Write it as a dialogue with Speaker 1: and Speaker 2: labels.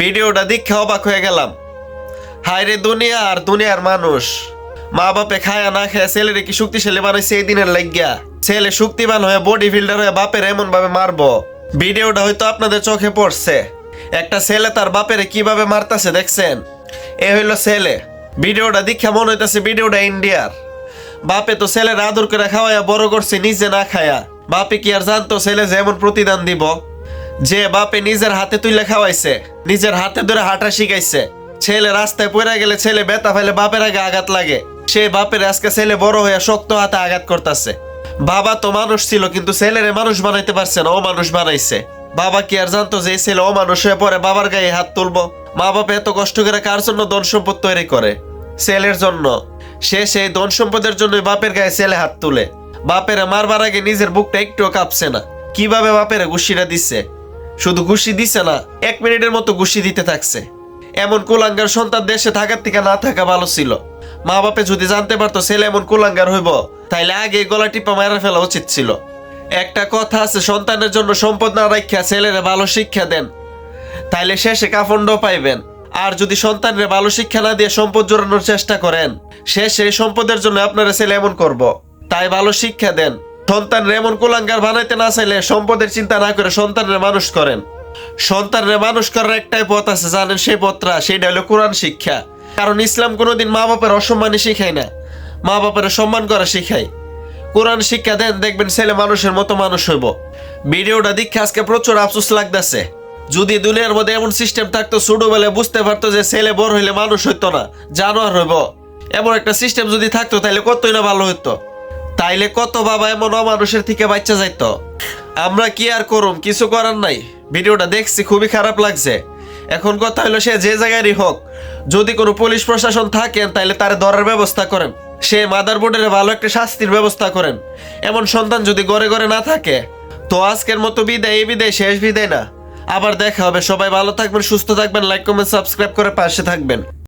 Speaker 1: ভিডিওটা দেখে অবাক হয়ে গেলাম। হায় রে দুনিয়া আর দুনিয়ার মানুষ। মা বাপে খায়া না খায়া ছেলেরে কি শক্তিশালী বানাইছে এই দিনের লাগিয়া? ছেলে শক্তিবান হয়ে বডি ফিল্ডার হয়ে বাপের এমন ভাবে মারবো। ভিডিওটা হয়তো আপনাদের চোখে পড়ছে। একটা ছেলে তার বাপেরে কীভাবে মারতাছে দেখছেন? এ হইল ছেলে। ভিডিওটা দেখে মনে হইতাছে ভিডিওটা ইন্ডিয়ার। বাপে তো ছেলের আদর করে খাওয়াইয়া বড় করছে, নিজে না খায়া। বাপে কি আর জানতো ছেলে যেমন প্রতিদান দিব? যে বাপে নিজের হাতে তুলে খাওয়াইছে, নিজের হাতে ধরে হাঁটা শিখাইছে। ছেলে রাস্তায় পড়ে গেলে ছেলে বেতা ফেলে বাপের আগে আঘাত লাগে। সে বাপের আজকে ছেলে বড় হয়ে শক্ত হাতে আঘাত করতেছে। বাবা তো মানুষ ছিল, কিন্তু ছেলেরে মানুষ বানাইতে পারছে না ও মানুষ বানাইছে। বাবা কি আর জানতো যে ছেলে ও মানুষ হয়ে পরে বাবার গায়ে হাত তুলবো? মা বাবা এত কষ্ট করে কার জন্য ধন সম্পদ তৈরি করে? ছেলের জন্য। সে সেই ধন সম্পদের জন্য বাপের গায়ে ছেলে হাত তুলে। বাপের মারবার আগে নিজের বুকটা একটুও কাঁপছে না। কীভাবে বাপের ঘুষিটা দিচ্ছে শুধু ঘুষি দিছে না, এক মিনিটের মতো ঘুষি দিতে থাকছে। এমন কুলাঙ্গার সন্তান দেশে থাকার থেকে না থাকা ভালো ছিল। মা বাপে যদি জানতে পারতো ছেলে এমন কুলাঙ্গার হইব, তাইলে আগে গলা টিপা মারা ফেলা উচিত ছিল। একটা কথা আছে, সন্তানের জন্য সম্পদ না রাখিয়া ছেলেরে ভালো শিক্ষা দেন, তাইলে শেষে কাফন্ডও পাইবেন। আর যদি সন্তানের ভালো শিক্ষা না দিয়ে সম্পদ জোরানোর চেষ্টা করেন, শেষে সম্পদের জন্য আপনারা ছেলে এমন করব, তাই ভালো শিক্ষা দেন। সন্তানের এমন কুলাঙ্গার বানাইতে না চাইলে সম্পদের চিন্তা না করে সন্তানের মানুষ করেন। সন্তানের মানুষ করার একটাই পথ আছে, জানেন সেই পথটা? সেটা হলো কোরআন শিক্ষা। কারণ ইসলাম কোনোদিন মা বাপের অসম্মানই শিখায় না। মা বাপের সম্মান করা শিখায়। কোরআন শিক্ষা দেন, দেখবেন ছেলে মানুষের মতো মানুষ হইব। ভিডিওটা দেখে আজকে প্রচুর আফসোস লাগতেছে। যদি দুনিয়ার মধ্যে এমন সিস্টেম থাকতো, ছোটবেলায় বুঝতে পারতো যে ছেলে বড় হইলে মানুষ হইতো না, জানোয়ার হইব। এমন একটা সিস্টেম যদি থাকতো, তাহলে কতই না ভালো হইতো। তাইলে কত বাবা এমন অমানুষের থেকে বাচ্চা যাইতো? আমরা কি আর করুম? কিছু করার নাই। ভিডিওটা দেখছি, খুবই খারাপ লাগছে। এখন কথা হলো সে যে জায়গারই হোক, যদি কোনো পুলিশ প্রশাসন থাকেন তাহলে তার ধরার ব্যবস্থা করেন। সে মাদার বোর্ডের ভালো একটা শাস্তির ব্যবস্থা করেন। এমন সন্তান যদি ঘরে ঘরে না থাকে, তো আজকের মতো বিদায়, এই বিদায় শেষ বিদায় না। আবার দেখা হবে। সবাই ভালো থাকবেন, সুস্থ থাকবেন লাইক কমেন্ট সাবস্ক্রাইব করে পাশে থাকবেন।